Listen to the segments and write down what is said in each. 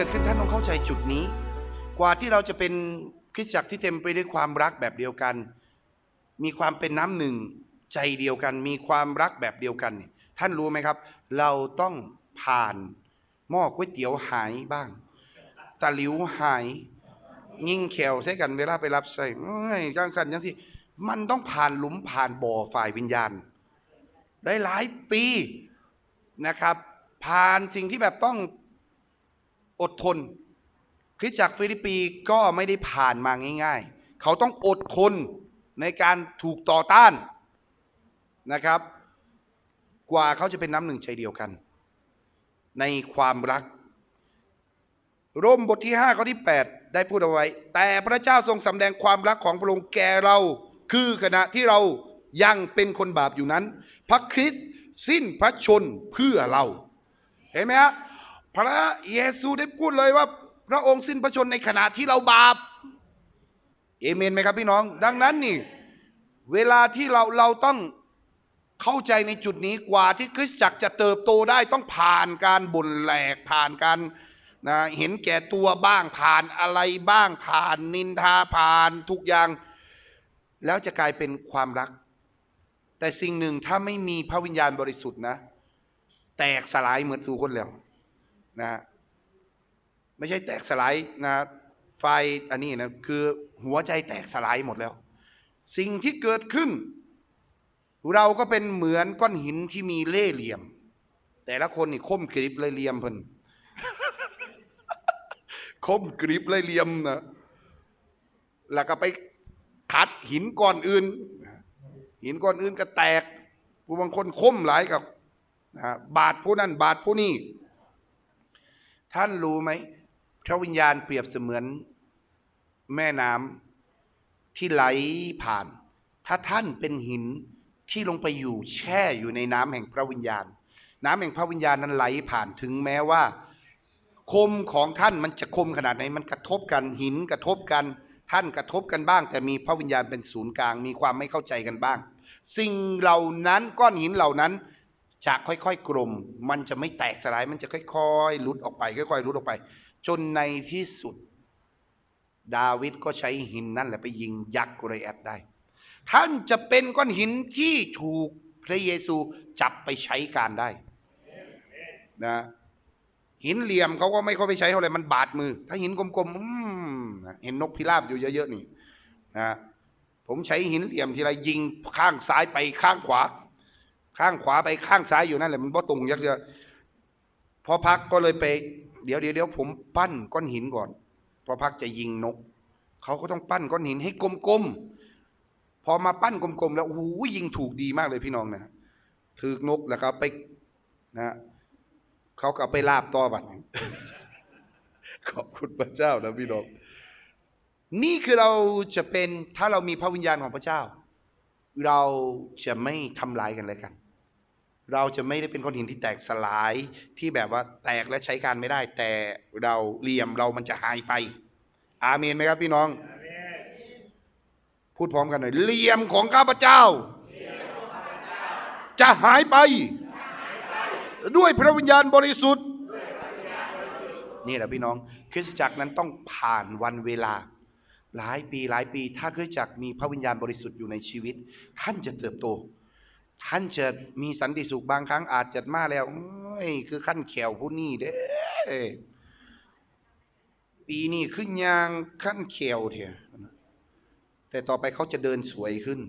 เกิดขึ้นท่านต้องเข้าใจจุดนี้ กว่าที่เราจะเป็นคริสตจักรที่เต็มไปด้วยความรักแบบเดียวกัน มีความเป็นน้ำหนึ่งใจเดียวกัน มีความรักแบบเดียวกัน ท่านรู้ไหมครับ เราต้องผ่านหม้อก๋วยเตี๋ยวหายบ้างตะหลิวหายยิงแขวใช้กันเวลาไปรับใส่เอ้ยจังสันจังสิมันต้องผ่านหลุมผ่านบ่อฝ่ายวิญญาณ ได้หลายปีนะครับ ผ่านสิ่งที่แบบต้อง อดทน คริสตจักรฟิลิปปีก็ไม่ได้ผ่านมาง่าย ๆ เขาต้องอดทนในการถูกต่อต้านนะครับ กว่าเขาจะเป็นน้ำหนึ่งใจเดียวกัน ในความรัก ร่มบทที่5ข้อที่ 8 ได้พูดเอาไว้ แต่พระเจ้าทรงสำแดงความรักของพระองค์แก่เรา คือขณะที่เรายังเป็นคนบาปอยู่นั้น พระคริสต์สิ้นพระชนเพื่อเรา เห็นไหมฮะ พระเยซูได้พูดเลยว่า พระองค์สิ้นพระชนในขณะที่เราบาปเอเมนไหมครับพี่น้อง ดังนั้นนี่ เวลาที่เราเราต้องเข้าใจในจุดนี้กว่าที่คริสตจักรจะเติบโตได้ต้องผ่านการบ่นแหลกผ่านการนะเห็นแก่ตัวบ้างผ่านอะไรบ้างผ่านนินทาผ่านทุกอย่าง แล้วจะกลายเป็นความรัก แต่สิ่งหนึ่งถ้าไม่มีพระวิญญาณบริสุทธิ์นะ แตกสลายเหมือนสู่คนแล้ว นะไม่ใช่แตกสลายนะไฟอันนี้นะคือหัวใจแตกสลายหมดแล้ว สิ่งที่เกิดขึ้น เราก็เป็นเหมือนก้อนหินที่มีเล่เหลี่ยม แต่ละคนนี่คมกริบเลยเหลี่ยมเพิ่นคมกริบเลยเหลี่ยมนะแล้วก็ไปขัดหินก้อนอื่น หินก้อนอื่นก็แตกผู้บางคนคมหลายกับ บาดผู้นั้นบาดผู้นี้ ท่านรู้ไหมพระวิญญาณเปรียบเสมือนแม่น้ำที่ไหลผ่าน ถ้าท่านเป็นหินที่ลงไปอยู่แช่อยู่ในน้ำแห่งพระวิญญาณ น้ำแห่งพระวิญญาณนั้นไหลผ่านถึงแม้ว่า คมของท่านมันจะคมขนาดไหนมันกระทบกันหินกระทบกัน ท่านกระทบกันบ้าง แต่มีพระวิญญาณเป็นศูนย์กลาง มีความไม่เข้าใจกันบ้าง สิ่งเหล่านั้นก้อนหินเหล่านั้น จะค่อยๆกลมมันจะไม่แตกสลายมันจะค่อยๆลุดออกไป ค่อยๆลุดออกไป จนในที่สุด ดาวิดก็ใช้หินนั่นแหละไปยิงยักษ์โกริแอตได้ ท่านจะเป็นก้อนหินที่ถูกพระเยซูจับไปใช้การได้นะหินเหลี่ยมเขาก็ไม่ค่อยไปใช้เท่าไหร่มันบาดมือ ถ้าหินกลมๆมเห็นนกพิราบอยู่เยอะๆนี่นะผมใช้หินเหลี่ยมทีไรยิงข้างซ้ายไปข้างขวา ข้างขวาไปข้างซ้ายอยู่นั่นแหละมันบ่ตรงยักษ์เยอะพอพักก็เลยไป เดี๋ยวเดี๋ยวเดี๋ยวผมปั้นก้อนหินก่อน พอพักจะยิงนก เขาก็ต้องปั้นก้อนหินให้กลมๆ พอมาปั้นกลมๆ แล้วโอ้โหยิงถูกดีมากเลยพี่น้องนะถือนกแล้วก็ไปนะเขาก็ไปลาบต่อบัดนี้ขอบคุณพระเจ้านะพี่น้องนี่คือเราจะเป็นถ้าเรามีพระวิญญาณของพระเจ้า เราจะไม่ทำลายกันเลยกัน เราจะไม่ได้เป็นก้อนหินที่แตกสลายที่แบบว่าแตกและใช้การไม่ได้ แต่เราเหลี่ยมเรามันจะหายไป อาเมนไหมครับพี่น้อง พูดพร้อมกันหน่อยเหลี่ยมของข้าพเจ้า จะหายไป ด้วยพระวิญญาณบริสุทธิ์ นี่แหละพี่น้อง คริสตจักรนั้นต้องผ่านวันเวลา หลายปีหลายปี ถ้าคริสตจักรมีพระวิญญาณบริสุทธิ์อยู่ในชีวิตท่านจะเติบโต ท่านจะมีสันติสุขบางครั้งอาจจะมาแล้วโอ้ยคือขั้นแขวผู้นี้เด้อปีนี้ขึ้นยางขั้นแขวเถอะแต่ต่อไปเขาจะเดินสวยขึ้น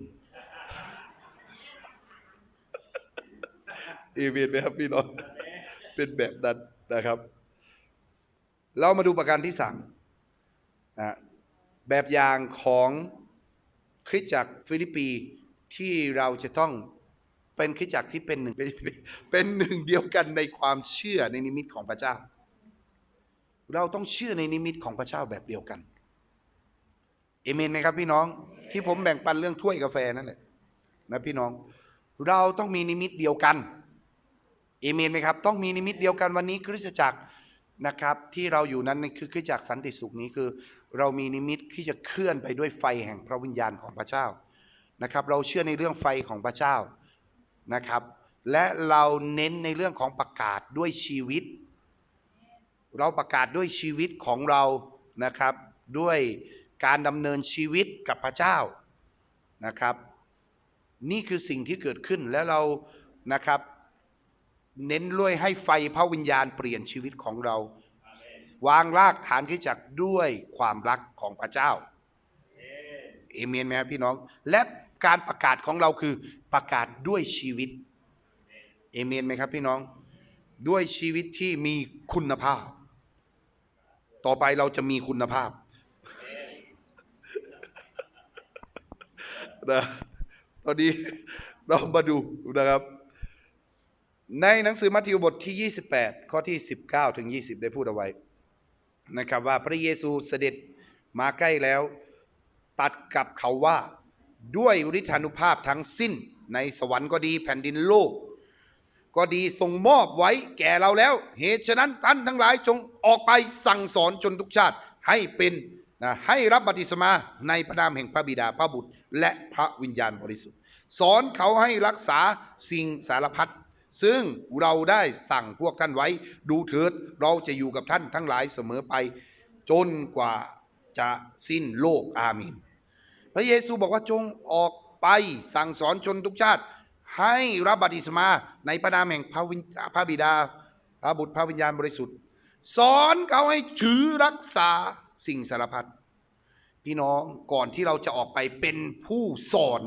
เอเวนไหมครับพี่น้องเป็นแบบนั้นนะครับ เรามาดูประการที่สามนะแบบอย่างของคริสตจักรฟิลิปปีที่เราจะต้อง เป็นคริสตจักที่เป็นหนึ่งเป็นเป็นหนึ่งเดียวกันในความเชื่อในนิมิตของพระเจ้า เราต้องเชื่อในนิมิตของพระเจ้าแบบเดียวกันเอเมนไหมครับพี่น้องที่ผมแบ่งปันเรื่องถ้วยกาแฟนั่นแหละนะพี่น้อง เราต้องมีนิมิตเดียวกันเอเมนไหมครับ ต้องมีนิมิตเดียวกันวันนี้คริสตจักรนะครับ ที่เราอยู่นั้นคือคริสตจักรสันติสุขนี้คือ เรามีนิมิตที่จะเคลื่อนไปด้วยไฟแห่งพระวิญญาณของพระเจ้านะครับ เราเชื่อในเรื่องไฟของพระเจ้า นะครับ และเราเน้นในเรื่องของประกาศด้วยชีวิต เราประกาศด้วยชีวิตของเรานะครับ ด้วยการดำเนินชีวิตกับพระเจ้านะครับ นี่คือสิ่งที่เกิดขึ้นแล้วเรานะครับ เน้นด้วยให้ไฟพระวิญญาณเปลี่ยนชีวิตของเรา วางรากฐานที่จักด้วยความรักของพระเจ้าเอเมนไหมครับพี่น้อง และ การประกาศของเราคือประกาศด้วยชีวิตเอเมนไหมครับพี่น้อง ด้วยชีวิตที่มีคุณภาพ ต่อไปเราจะมีคุณภาพนะตอนนี้เรามาดูนะครับ ในหนังสือมัทธิวบทที่ 28 ข้อที่ 19 ถึง 20 ได้พูดเอาไว้นะครับว่าพระเยซูเสด็จมาใกล้แล้ว ตัดกับเขาว่า ด้วยฤทธานุภาพทั้งสิ้น ในสวรรค์ก็ดีแผ่นดินโลก ก็ดีทรงมอบไว้แก่เราแล้ว เหตุฉะนั้นท่านทั้งหลายจงออกไปสั่งสอนจนทุกชาติให้เป็นนะให้รับบัติศมาในพระนามแห่งพระบิดาพระบุตร และพระวิญญาณบริสุทธิ์ สอนเขาให้รักษาสิ่งสารพัดซึ่งเราได้สั่งพวกท่านไว้ ดูเถิดเราจะอยู่กับท่านทั้งหลายเสมอไป จนกว่าจะสิ้นโลกอาเมน พระเยซูบอกว่าจงออกไปสั่งสอนชนทุกชาติ ให้รับบัติศมาในพระนามแห่งพระวิพระบิดา พระบุตรพระวิญญาณบริสุทธิ์ สอนเขาให้ถือรักษาสิ่งสารพัดพี่น้องก่อนที่เราจะออกไปเป็นผู้สอน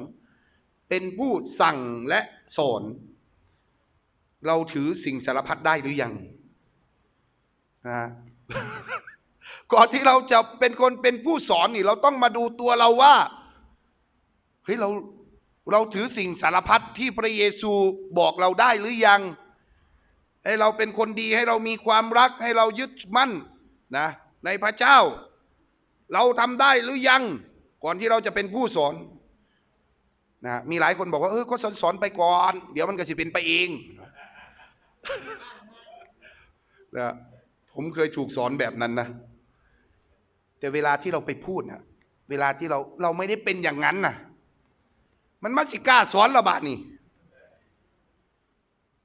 เป็นผู้สั่งและสอน เราถือสิ่งสารพัดได้หรือยังนะ ก่อนที่เราจะเป็นคนเป็นผู้สอนนี่เราต้องมาดูตัวเราว่าเฮ้ยเราเราถือสิ่งสารพัดที่พระเยซูบอกเราได้หรือยัง ให้เราเป็นคนดีให้เรามีความรักให้เรายึดมั่นนะในพระเจ้า เราทำได้หรือยัง ก่อนที่เราจะเป็นผู้สอนนะมีหลายคนบอกว่าเออก็สอนสอนไปก่อน เดี๋ยวมันก็สิเป็นไปเองนะผมเคยถูกสอนแบบนั้นนะ แต่เวลาที่เราไปพูดนะเวลาที่เราเราไม่ได้เป็นอย่างนั้นนะมันมาสิก้าสอนระบาดนี่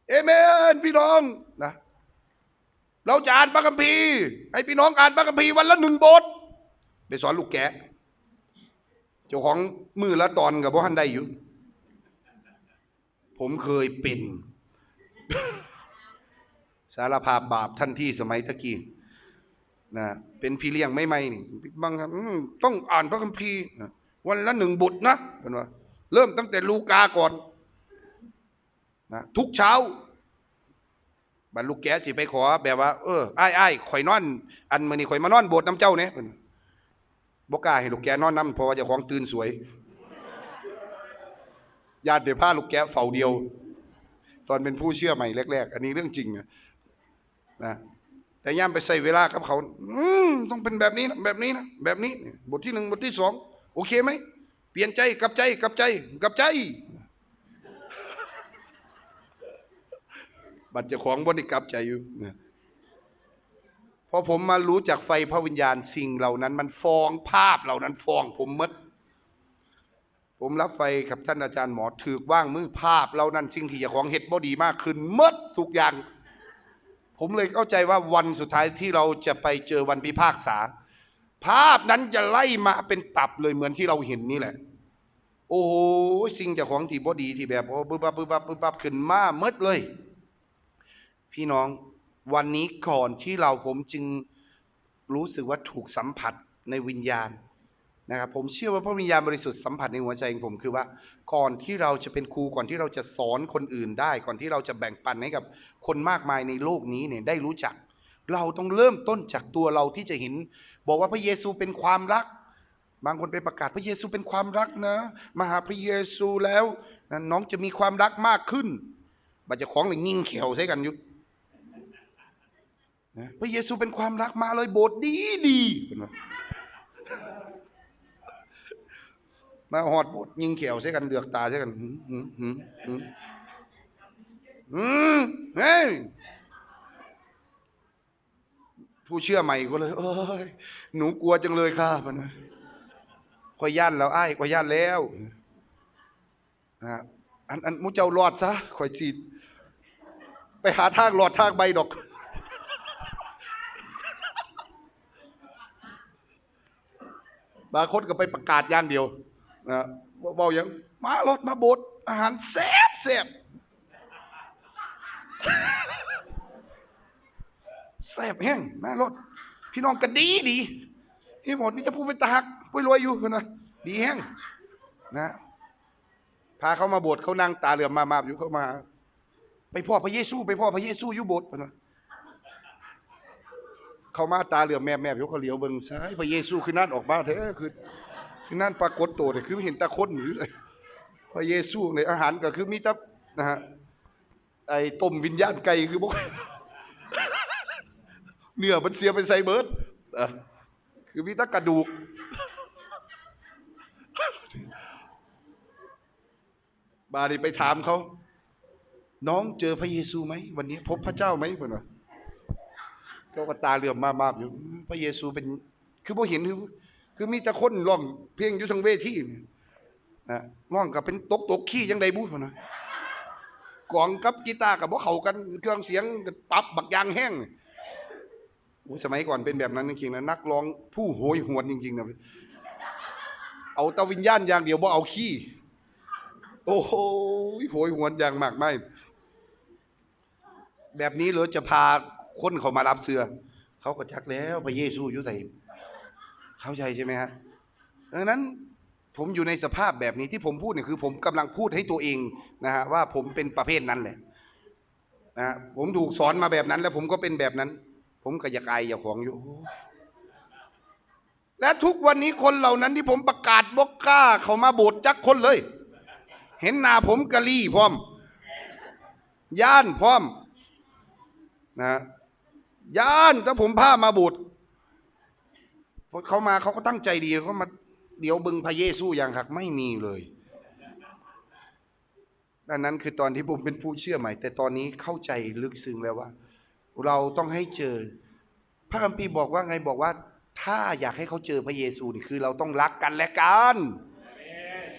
เอเมนพี่น้องนะเราจะอ่านพระคัมภีร์ให้พี่น้องอ่านพระคัมภีร์วันละหนึ่งบท ไปสอนลูกแกะเจ้าของมือละตอนกับพ่อท่านได้อยู่ ผมเคยเป็น สารภาพบาปท่านที่สมัยตะกี้ นะเป็นพี่เลี้ยงไม่ไม่นี่บางครั้งอืมต้องอ่านพระคัมภีร์นะวันละหนึ่งบทนะเป็นว่า เริ่มตั้งแต่ลูกาก่อนนะทุกเช้าบันลูกแกสิไปขอ แบบว่าเออไอ้ไอ้ข่อยนอน อันมื่อนี้ข่อยมานอนโบสถ์น้ำเจ้าเนี่ยบอกกล้าให้ลูกแกนอนน้ำเพราะว่าจ้าของตื่นสวยญาติเดี๋ยวพาลูกแกเฝ้าเดียว ตอนเป็นผู้เชื่อใหม่แรก ๆ อันนี้เรื่องจริงนะ แต่ย่ามไปใส่เวลากับเขา อืมต้องเป็นแบบนี้นะแบบนี้นะแบบนี้ บทที่หนึ่งบทที่สองโอเคไหมเปลี่ยนใจกลับใจกลับใจกลับใจ บัตรเจ้าของบริกลับใจอยู่พอผมมารู้จากไฟพระวิญญาณสิ่งเหล่านั้น มันฟองภาพเหล่านั้นฟองผมมดผมรับไฟกับท่านอาจารย์หมอถือว่างมือภาพเหล่านั้นสิ่งที่เจ้าของเห็ดบ่ดีมากขึ้นมดทุกอย่าง ผมเลยเข้าใจว่าวันสุดท้ายที่เราจะไปเจอวันพิพากษา ภาพนั้นจะไล่มาเป็นตับเลยเหมือนที่เราเห็นนี่แหละ โอ้โหสิ่งเจ้าของที่บ่ดีที่แบบโอ้ปึ๊บปั๊บปึ๊บปั๊บปึ๊บปั๊บขึ้นมาหมดเลย พี่น้องวันนี้ก่อนที่เราผมจึงรู้สึกว่าถูกสัมผัสในวิญญาณนะครับผมเชื่อว่าพระวิญญาณบริสุทธิ์สัมผัสในหัวใจของผมคือว่า ก่อนที่เราจะเป็นครูก่อนที่เราจะสอนคนอื่นได้ ก่อนที่เราจะแบ่งปันให้กับคนมากมายในโลกนี้เนี่ยได้รู้จัก เราต้องเริ่มต้นจากตัวเราที่จะเห็น บอกว่าพระเยซูเป็นความรัก บางคนไปประกาศพระเยซูเป็นความรักนะมาหาพระเยซูแล้วนะน้องจะมีความรักมากขึ้นบัจจะของเลยงิ่งเขียวใส่กันยู่นะพระเยซูเป็นความรักมาเลยโบสถ์ดีดีเห็นไหม มาหอดบดยิงเขียวใช่กันเดือกตาใช่กันหืมหืมหืมหืมมเฮ้ยผู้เชื่อใหม่ก็เลยเอ้ยหนูกลัวจังเลยค่ะมันคอยย่านแล้วไอ้ข่อยย่านแล้วนะอันอันมุเจ้าหลอดซะข่อยฉีดไปหาทางหลอดทางใบดอกบางคนก็ไปประกาศอย่างเดียว นะเบาๆอย่างมารถมาบสถ์อาหารแซ่บแซ่บแซ่บแห้งมารถพี่น้องก็ดีดีนี่หมดนี่จะพูดเป็นตาหักพูดรวยอยู่เพิ่นนะดีแห้งนะพาเขามาบสถ์เขานั่งตาเหลือมมาๆอยู่เขามา ไปพ่อพระเยซู ไปพ่อพระเยซูอยู่บสถ์เพิ่นว่าเขามาตาเหลือมแม่แม่อยู่เขาเหลียวเบิ่งซ้ายพระเยซูคือนั่นออกมาแท้คือคือ นั่นปรากฏตัวเนี่ยคือเห็นตาคนอยู่เลยพระเยซูในอาหารก็คือมีแต่นะฮะไอ้ต้มวิญญาณไก่คือบ่เนื้อมันเสียไปใส่เบิร์ดคือมีแต่กระดูก บาดีไปถามเขา น้องเจอพระเยซูไหมวันนี้ พบพระเจ้าไหมเพื่อนว่าเขาก็ตาเหลื่อมมามาอยู่ พระเยซูเป็น คือพอเห็นคือ คือมีแต่คนร้องเพลงอยู่ทางเวทีนะร้องกับเป็นตกตกขี้ยังไดบูดพอนว่ากลองกับกีตาร์กับพวกเขากันเครื่องเสียงปรับบักยางแห้งโอ้สมัยก่อนเป็นแบบนั้นจริงๆนะนักร้องผู้โหยหวนจริงๆนะเอาตะวิญญาณอย่างเดียวบ่เอาขี้ โอ้โหโหยหวนอย่างมากไม่แบบนี้เหรอจะพาคนเขามารับเสือ เขาก็จักแล้วพระเยซูอยู่ใส่ เข้าใจใช่ไหมฮะดังนั้นผมอยู่ในสภาพแบบนี้ที่ผมพูดเนี่ยคือ ผมกำลังพูดให้ตัวเองนะฮะว่าผมเป็นประเภทนั้นแหละนะผมถูกสอนมาแบบนั้น แล้วผมก็เป็นแบบนั้น ผมก็อยากอายอย่าของอยู่ และทุกวันนี้คนเหล่านั้นที่ผมประกาศบอกกล้า เขามาโบสถ์จักคนเลย เห็นหน้าผมกะลี่พร้อม ย่านพร้อมนะย่านถ้าผมพามาโบุ ตรเขามาเขาก็ตั้งใจดีเขามาเดี๋ยวบึงพระเยซูอย่างหักไม่มีเลยดังนั้นคือตอนที่ผมเป็นผู้เชื่อใหม่ แต่ตอนนี้เข้าใจลึกซึ้งแล้วว่า เราต้องให้เจอ พระคัมภีร์บอกว่าไงบอกว่า ถ้าอยากให้เขาเจอพระเยซูนี่คือเราต้องรักกันและกัน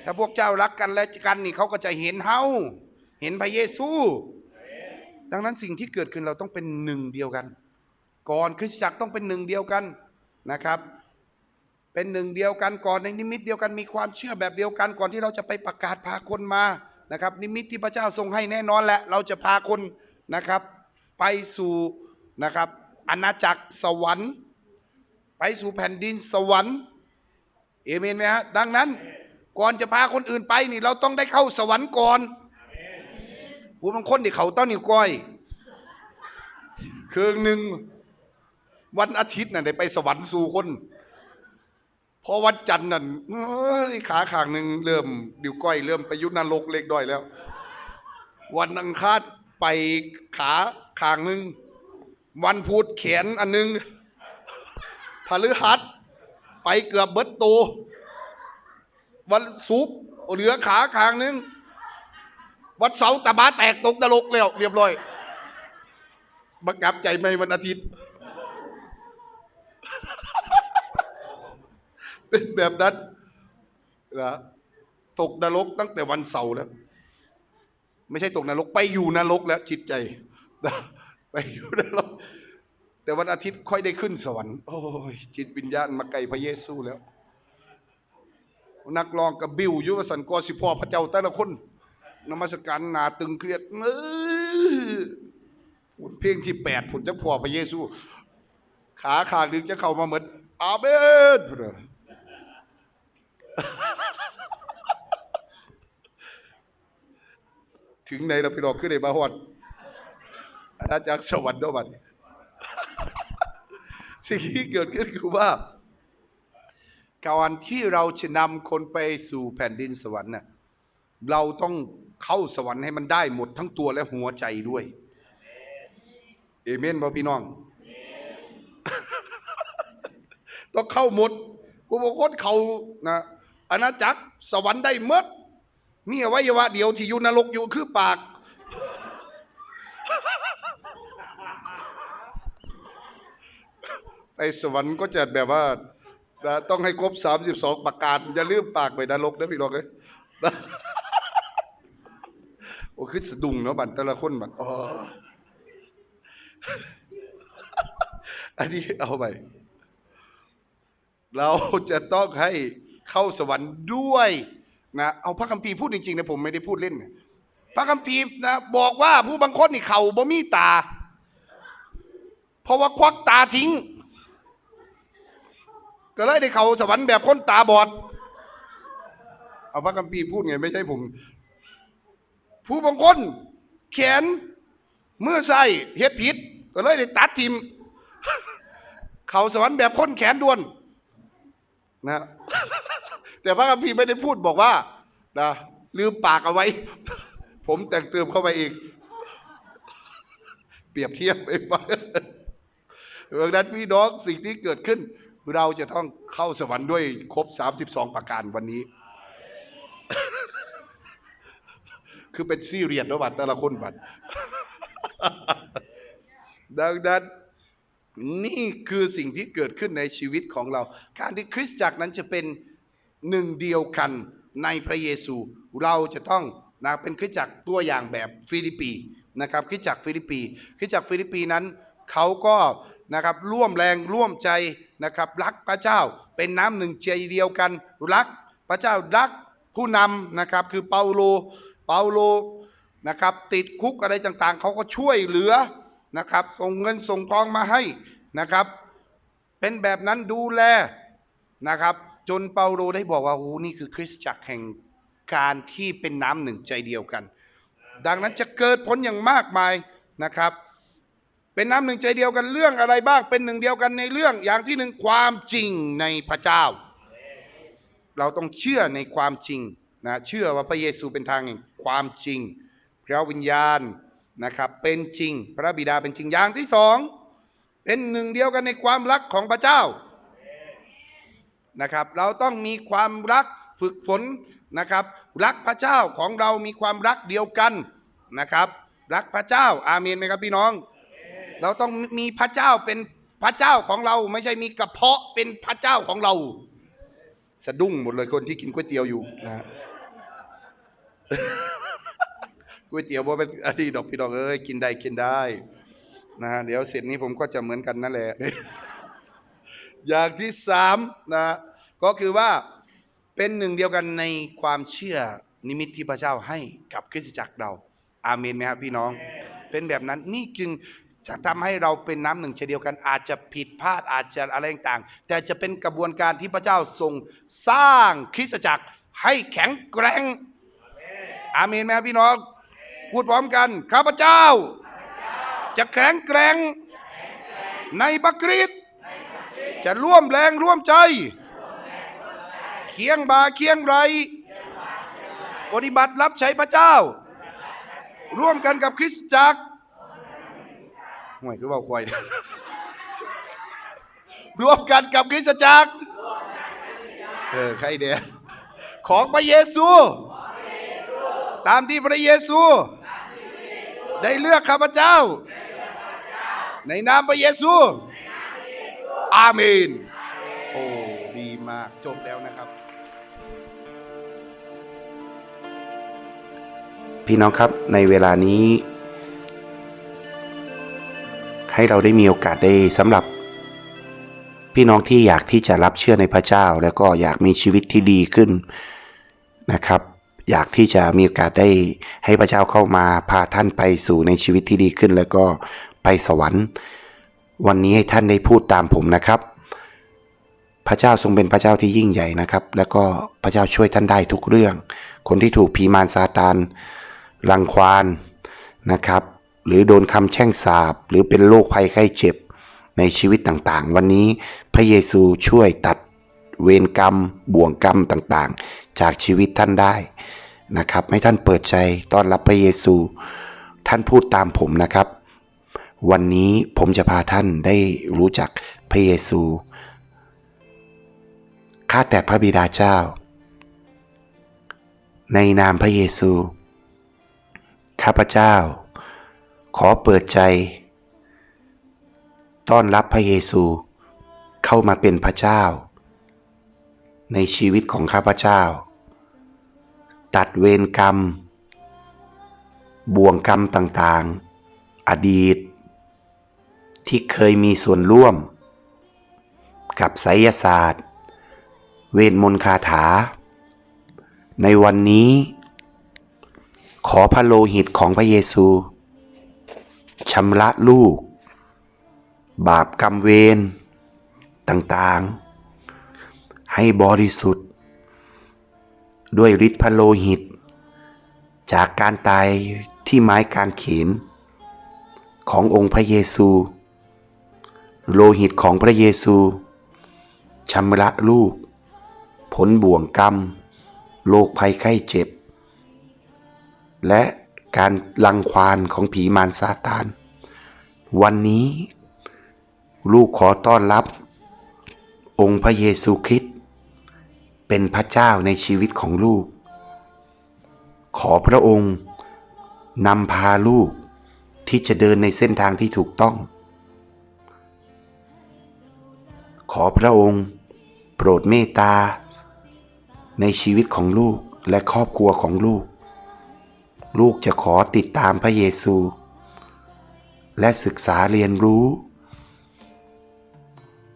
ถ้าพวกเจ้ารักกันและกันนี่เขาก็จะเห็นเฮาเห็นพระเยซู ดังนั้นสิ่งที่เกิดขึ้นเราต้องเป็นหนึ่งเดียวกัน ก่อนคริสตจักรต้องเป็นหนึ่งเดียวกันนะครับ เป็นหนึ่งเดียวกันก่อนในนิมิตเดียวกันมีความเชื่อแบบเดียวกันก่อนที่เราจะไปประกาศพาคนมานะครับ นิมิตที่พระเจ้าทรงให้แน่นอนแหละเราจะพาคนนะครับ ไปสู่นะครับอาณาจักรสวรรค์ ไปสู่แผ่นดินสวรรค์เอเมนไหมฮะดังนั้นก่อนจะพาคนอื่นไปนี่เราต้องได้เข้าสวรรค์ก่อนผู้บางคนที่เขาต้อนนิ้วก้อยคืนหนึ่งวันอาทิตย์น่ะได้ไปสวรรค์สู่คน อวันจันทร์นั่นเอ้ยขาข้างหนึ่งเริ่มนิ้วก้อยเริ่มไปยุนรกเล็กด้อยแล้ว วันอังคารไปขาข้างหนึ่งวันพุธแขนอันหนึงพฤหัส ไปเกือบเบิดโตววันศุกร์เหลือขาข้างหนึงวันเสาร์ตะบาแตกตกนรกแล้ว เรียบร้อยบังคับใจไม่วันอาทิตย์ เป็นแบบนั้นนะตกนรกตั้งแต่วันเสาร์แล้ว ไม่ใช่ตกนรกไปอยู่นรกแล้วจิตใจนะไปอยู่นรกแต่วันอาทิตย์ค่อยได้ขึ้นสวรรค์โอ้ยจิตวิญญาณมาไกลพระเยซูแล้ว นักร้องกับบิวยุวสันกอสิพ่อพระเจ้าแต่ละคนนมัสการหนาตึงเครียดเออผลเพลงที่แปดผลจะพ่อพระเยซู ขาขางดึงจะเข้ามาเหมือนอาเมนพุ่นน่ะ ถึงไหนเราพี่น้องขึ้นในบาฮอดอาณาจักรสวรรค์ด้วยบัดสิ่งที่เกิดขึ้นคือว่าการที่เราจะนำคนไปสู่แผ่นดินสวรรค์น่ะเราต้องเข้าสวรรค์ให้มันได้หมดทั้งตัวและหัวใจด้วย เอเมนบ่พี่น้อง ต้องเข้าหมดผู้บางคนเขานะ อาณาจักรสวรรค์ได้หมดมีอวัยวะเดียวที่อยู่นรกอยู่คือปากไปสวรรค์ก็จะแบบว่า ต้องให้ครบสามสิบสองประการอย่าลืมปากไปนรกนะพี่น้องเอ้ยโอ้คือสะดุ้งเนาะบันแต่ละคนบันอ๋ออันนี้เอาไป เราจะต้องให้ เข้าสวรรค์ด้วยนะเอาพระคัมภีร์พูดจริงๆนะผมไม่ได้พูดเล่นนะพระคัมภีร์นะบอกว่าผู้บางคนนี่เขาบ่มีตา เพราะว่าควักตาทิ้ง ก็เลยได้เขาสวรรค์แบบคนตาบอด เอาพระคัมภีร์พูดไงไม่ใช่ผม ผู้บางคนแขนเมื่อใส่เฮ็ดผิด ก็เลยได้ตัดทิม เขาสวรรค์แบบคนแขนด้วน นะ แต่พระคัมภีร์ไม่ได้พูดบอกว่านะลืมปากเอาไว้ ผมแต่งเติมเข้าไปอีก เปรียบเทียบไปฟังดังนั้นพี่น้องสิ่งที่เกิดขึ้น เราจะต้องเข้าสวรรค์ด้วยครบ 32 ประการวันนี้ คือเป็นซีเรียสแล้วบัดแต่ละคนบัดดังนั้น นี่คือสิ่งที่เกิดขึ้นในชีวิตของเรา การที่คริสตจักรนั้นจะเป็นหนึ่งเดียวกันในพระเยซู เราจะต้องนะเป็นคริสตจักรตัวอย่างแบบฟิลิปปีนะครับคริสตจักรฟิลิปปีคริสตจักรฟิลิปปีนั้นเขาก็นะครับร่วมแรงร่วมใจนะครับรักพระเจ้าเป็นน้ำหนึ่งใจเดียวกัน รักพระเจ้ารักผู้นำนะครับคือเปาโลเปาโลนะครับติดคุกอะไรต่างๆ เขาก็ช่วยเหลือ นะครับ ส่งเงินส่งทองมาให้นะครับ เป็นแบบนั้นดูแลนะครับ จนเปาโลได้บอกว่าโอ้โหนี่คือคริสตจักรแห่งการที่เป็นน้ำหนึ่งใจเดียวกัน ดังนั้นจะเกิดผลอย่างมากมายนะครับ เป็นน้ำหนึ่งใจเดียวกันเรื่องอะไรบ้างเป็นหนึ่งเดียวกันในเรื่องอย่างที่หนึ่งความจริงในพระเจ้า เราต้องเชื่อในความจริงนะเชื่อว่าพระเยซูเป็นทางแห่งความจริงพระวิญญาณ นะครับเป็นจริงพระบิดาเป็นจริงอย่างที่สองเป็นหนึ่งเดียวกันในความรักของพระเจ้านะครับ เราต้องมีความรักฝึกฝนนะครับ รักพระเจ้าของเรามีความรักเดียวกันนะครับ รักพระเจ้าอาเมนไหมครับพี่น้อง เราต้องมีพระเจ้าเป็นพระเจ้าของเราไม่ใช่มีกระเพาะเป็นพระเจ้าของเรา สะดุ้งหมดเลยคนที่กินก๋วยเตี๋ยวอยู่นะ ก๋วยเตี๋ยวว่าเป็นอดีดอกพี่ดอกเอ้ยกินได้กินได้นะฮะเดี๋ยวเสร็จนี้ผมก็จะเหมือนกันนั่นแหละ อย่างที่สามนะก็คือว่าเป็นหนึ่งเดียวกันในความเชื่อนิมิตที่พระเจ้าให้กับคริสตจักรเรา อาเมนไหมครับพี่น้อง เป็นแบบนั้นนี่จึงจะทำให้เราเป็นน้ำหนึ่งใจเดียวกัน อาจจะผิดพลาดอาจจะอะไรต่างแต่จะเป็นกระบวนการที่พระเจ้าทรงสร้างคริสตจักรให้แข็งแกร่ง อาเมนไหมครับพี่น้อง พูดพร้อมกัน ข้าพเจ้า จะแข็งแกร่งในพระคริตจะร่วมแรงร่วมใจ เคียงบาเคียงไร ปฏิบัติรับใช้พระเจ้า ร่วมกันกับคริสตจักรห่วยคือเบาควายร่วมกันกับคริสตจักร เออ ใครเดียของพระเยซู ตามที่พระเยซู ได้เลือกข้าพเจ้า ในนามพระเยซู อาเมน โอ้ ดีมาก จบแล้วนะครับ พี่น้องครับ ในเวลานี้ ให้เราได้มีโอกาสได้สำหรับ พี่น้องที่อยากที่จะรับเชื่อในพระเจ้า แล้วก็อยากมีชีวิตที่ดีขึ้นนะครับ อยากที่จะมีโอกาสได้ให้พระเจ้าเข้ามาพาท่านไปสู่ในชีวิตที่ดีขึ้น แล้วก็ไปสวรรค์ วันนี้ให้ท่านได้พูดตามผมนะครับ พระเจ้าทรงเป็นพระเจ้าที่ยิ่งใหญ่นะครับ แล้วก็พระเจ้าช่วยท่านได้ทุกเรื่อง คนที่ถูกผีมารซาตานรังควานนะครับ หรือโดนคำแช่งสาบ หรือเป็นโรคภัยไข้เจ็บในชีวิตต่างๆ วันนี้พระเยซูช่วยตัดเวรกรรมบ่วงกรรมต่างๆ จากชีวิตท่านได้ นะครับ ให้ท่านเปิดใจต้อนรับพระเยซู ท่านพูดตามผมนะครับ วันนี้ผมจะพาท่านได้รู้จักพระเยซู ข้าแต่พระบิดาเจ้า ในนามพระเยซู ข้าพเจ้า ขอเปิดใจ ต้อนรับพระเยซู เข้ามาเป็นพระเจ้า ในชีวิตของข้าพเจ้า ตัดเวรกรรม บ่วงกรรมต่างๆ อดีต ที่เคยมีส่วนร่วม กับไสยศาสตร์ เวทมนต์คาถา ในวันนี้ ขอพระโลหิตของพระเยซูชำระลูก บาปกรรมเวรต่างๆ ให้บริสุทธิ์ ด้วยฤทธิ์พระโลหิต จากการตายที่ไม้กางเขน ขององค์พระเยซู โลหิตของพระเยซูชำระลูก ผลบ่วงกรรม โรคภัยไข้เจ็บ และการลังควานของผีมารซาตาน วันนี้ ลูกขอต้อนรับ องค์พระเยซูคริสต เป็นพระเจ้าในชีวิตของลูก ขอพระองค์นำพาลูกที่จะเดินในเส้นทางที่ถูกต้อง ขอพระองค์ โปรดเมตตา ในชีวิตของลูกและครอบครัวของลูก ลูกจะขอติดตามพระเยซู และศึกษาเรียนรู้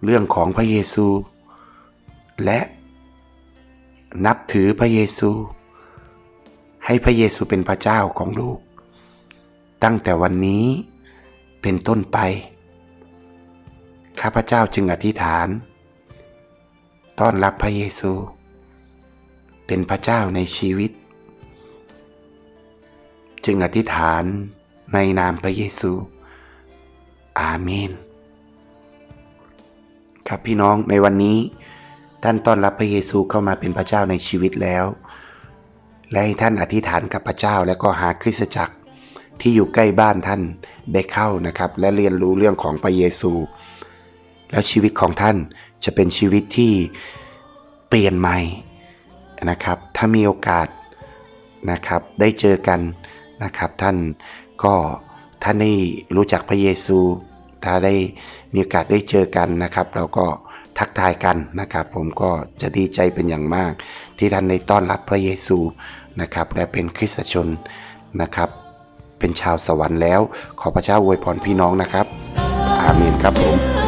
เรื่องของพระเยซู และ นับถือพระเยซู ให้พระเยซูเป็นพระเจ้าของลูก ตั้งแต่วันนี้เป็นต้นไป ข้าพเจ้าจึงอธิษฐาน ต้อนรับพระเยซู เป็นพระเจ้าในชีวิต จึงอธิษฐานในนามพระเยซู อาเมน ครับพี่น้องในวันนี้ ท่านต้อนรับพระเยซูเข้ามาเป็นพระเจ้าในชีวิตแล้ว และให้ท่านอธิษฐานกับพระเจ้าแล้วก็หาคริสตจักรที่อยู่ใกล้บ้านท่านได้เข้านะครับ และเรียนรู้เรื่องของพระเยซู แล้วชีวิตของท่านจะเป็นชีวิตที่เปลี่ยนใหม่นะครับ ถ้ามีโอกาสนะครับได้เจอกันนะครับ ท่านก็ท่านได้รู้จักพระเยซู ถ้าได้มีโอกาสได้เจอกันนะครับ เราก็ ทักทายกันนะครับผมก็จะดีใจเป็นอย่างมาก ที่ท่านได้ต้อนรับพระเยซูนะครับและเป็นคริสตชนนะครับ เป็นชาวสวรรค์แล้ว ขอพระเจ้าอวยพรพี่น้องนะครับ อาเมนครับผม